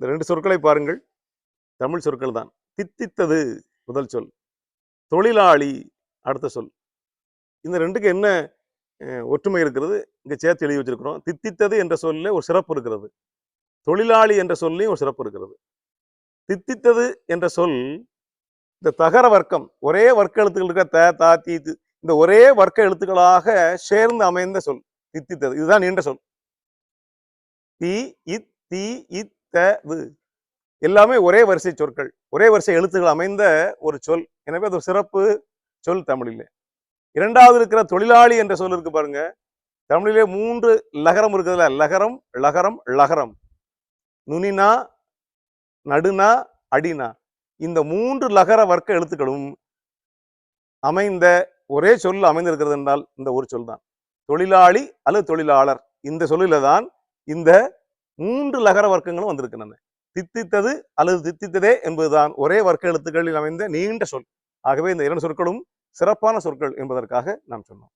இந்த ரெண்டு சொற்களை பாருங்கள். தமிழ் சொற்கள் தான். தித்தித்தது முதல் சொல். தொழிலாளி அடுத்த சொல். இந்த ரெண்டுக்கு என்ன ஒற்றுமை இருக்கிறது? இங்க சேர்த்து எழுதி வச்சிருக்கிறோம். தித்தித்தது என்ற சொல்ல ஒரு சிறப்பு இருக்கிறது. தொழிலாளி என்ற சொல்லையும் ஒரு சிறப்பு இருக்கிறது. தித்தித்தது என்ற சொல் இந்த தகர வர்க்கம் ஒரே வர்க்க எழுத்துக்கள் இருக்க த தா தி இந்த ஒரே வர்க்க எழுத்துக்களாக சேர்ந்து அமைந்த சொல். தித்தித்தது. இதுதான் நீண்ட சொல். தி இத் தி இத் த எல்லாமே ஒரே வரிசை சொற்கள். ஒரே வரிசை எழுத்துக்கள் அமைந்த ஒரு சொல். எனவே அது ஒரு சிறப்பு சொல் தமிழில். இரண்டாவது இருக்கிற தொழிலாளி என்ற சொல் இருக்கு பாருங்க. தமிழிலே மூன்று லகரம் இருக்குதுல்ல. லகரம் லகரம் லகரம். நுனினா நடுனா அடினா. இந்த மூன்று லகர வர்க்க எழுத்துக்களும் அமைந்த ஒரே சொல் அமைந்திருக்கிறது என்றால் இந்த ஒரு சொல் தான் தொழிலாளி அல்லது தொழிலாளர். இந்த சொல்லில தான் இந்த மூன்று லகர வர்க்கங்களும் வந்திருக்கின்றன தித்தித்தது அல்லது தித்தித்ததே என்பதுதான் ஒரே வர்க்க எழுத்துக்களில் அமைந்த நீண்ட சொல். ஆகவே இந்த இரண்டு சொற்களும் சிறப்பான சொற்கள் என்பதற்காக நாம் சொன்னோம்.